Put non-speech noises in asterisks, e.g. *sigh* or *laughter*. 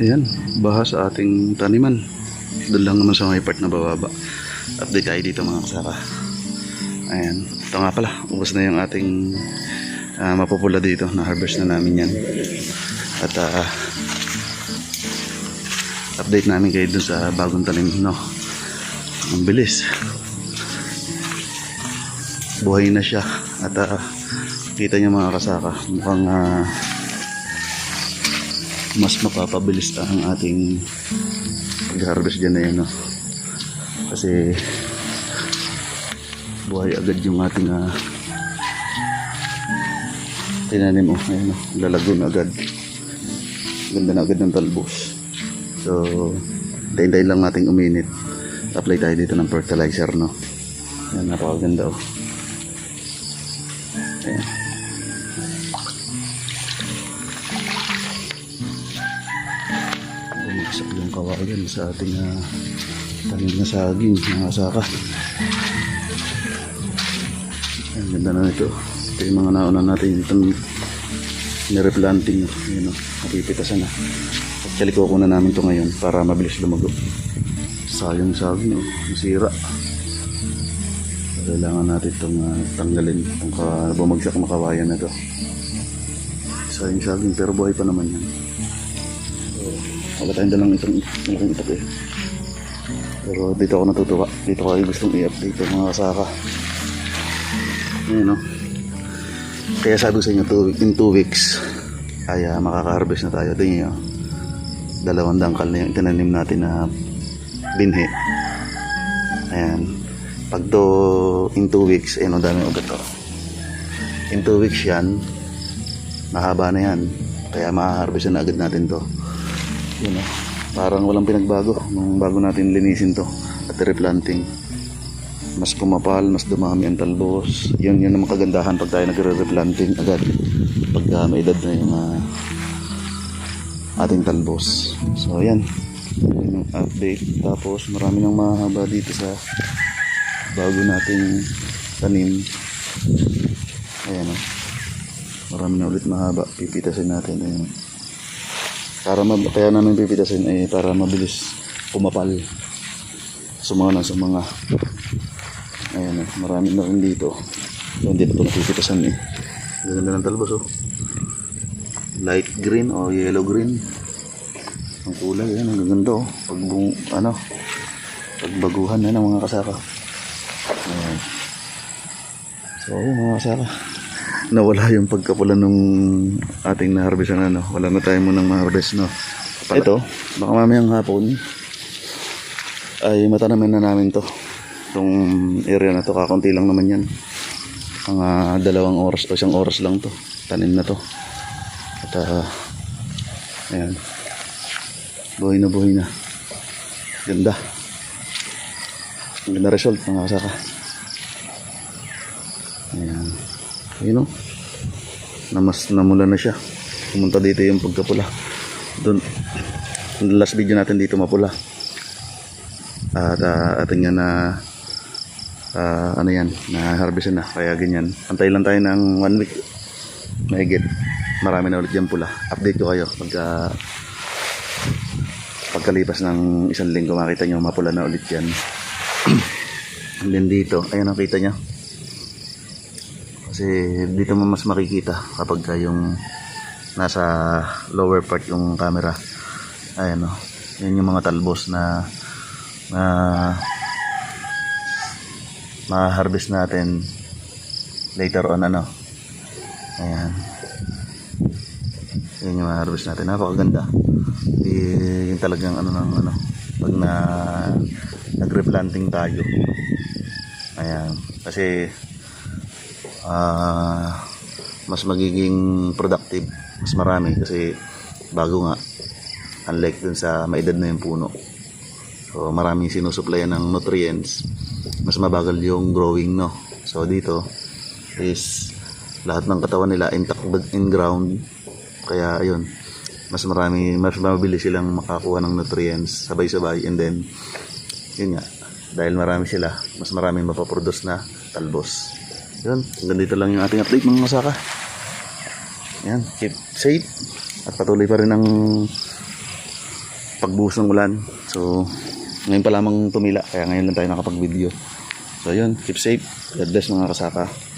Ayan, baha sa ating taniman. Doon lang naman sa may part na bababa. Update tayo dito mga kasaka. Ayan, ito nga pala. Ubus na yung ating ah, mapupula dito. Na-harvest na namin yan. At ah, update namin kayo dun sa bagong tanim. No? Ang bilis. Buhay na siya. At ah, kita niyo mga kasaka. Mukhang ah, mas mapapabilis ang ating pag-harvest dyan na yun, no? Kasi buhay agad yung ating uh, tinanim mo. Ayun, no? lalago na agad. Ganda na agad ng talbos. So, tayin-tayin lang nating uminit. Apply tayo dito ng fertilizer, no? Yan, napakaganda, oh. Ayan. Bumagsak yung kawayan sa ating uh, tanim na saging mga saka ang ganda na ito ito yung mga nauna natin itong nireplanting yun o napipitasan na. Actually kukunan namin to ngayon para mabilis lumago. Sayang saging o nasira. Kailangan natin itong uh, tanggalin itong bumagsak na kawayan na to. Sayang saging pero buhay pa naman yan wala tayong dalang itong malaking itak eh. Pero dito ako natutuwa. Dito ko ay gustong i-update yung mga kasaka. Ayan no. Kaya sabi ko sa inyo, in 2 weeks, ay ah, makaka-harvest na tayo. Tingin nyo. Dalawang dangkal na yung itinanim natin na binhi. Ayan. Pag to in 2 weeks, ayun, ang daming ugat to. In 2 weeks yan, mahaba na yan. Kaya makaka-harvest na agad natin to yun o, parang walang pinagbago nung bago natin linisin to. At replanting. Mas pumapal, mas dumami ang talbos. Yun yun ang kagandahan pag tayo nagre-replanting agad. Pag uh, may edad na yung uh, ating talbos. So yan yun yung update. Tapos marami nang mahaba dito sa bago nating tanim. Ayan o marami na ulit mahaba. Pipitasin natin. Ayan para ma kaya namin pipitasin ay para mabilis pumapal sumana sa mga ayan eh, marami na rin dito. So, hindi na ito napipitasan eh. Ganda ng talbos oh. Light green o yellow green. Ang kulay yan ang gaganda oh. Pag ano pagbaguhan na ng mga kasaka. Ayan. So mga kasaka nawala yung pagkapula nung ating na-harvest na ano. Wala na tayo munang ma-harvest no. Ito, baka mamayang hapon ay matanamin na namin to. Itong area na to, kakunti lang naman yan. Mga dalawang oras o isang oras lang to. Tanim na to. At uh, ayan. Buhay na buhay na. Ganda. Ganda result mga kasaka. Ayan. Ayun o. Na mas namula na siya. Pumunta dito yung pagkapula. Doon. Last video natin dito mapula. At uh, ating nga na ah, ano yan, na harvest na. Kaya ganyan. Antay lang tayo ng one week. Mahigit. Marami na ulit yung pula. Update ko kayo pagka pagkalipas ng isang linggo makita nyo mapula na ulit yan. *clears throat* And then dito, ayan ang kita nyo. Kasi dito mo mas makikita kapag ka yung nasa lower part yung camera. Ayan o. Yan yung mga talbos na na ma-harvest natin later on ano. Ayan. Yan yung ma-harvest natin. Napakaganda. Di, yung talagang ano ng ano pag na nag-replanting tayo. Ayan. Kasi ah mas magiging productive mas marami kasi bago nga unlike dun sa maedad na yung puno. So maraming sinusuplayan ng nutrients. Mas mabagal yung growing no? So dito is lahat ng katawan nila intact in ground. Kaya ayun mas marami mas mabilis silang makakuha ng nutrients sabay-sabay and then yun nga dahil marami sila mas maraming mapaproduce na talbos yun, hanggang dito lang yung ating update mga masaka. Yan, keep safe. At patuloy pa rin ang pagbuhos ng ulan. So, ngayon pa lamang tumila, kaya ngayon lang tayo nakapag-video. So, yun, keep safe. God bless mga kasaka.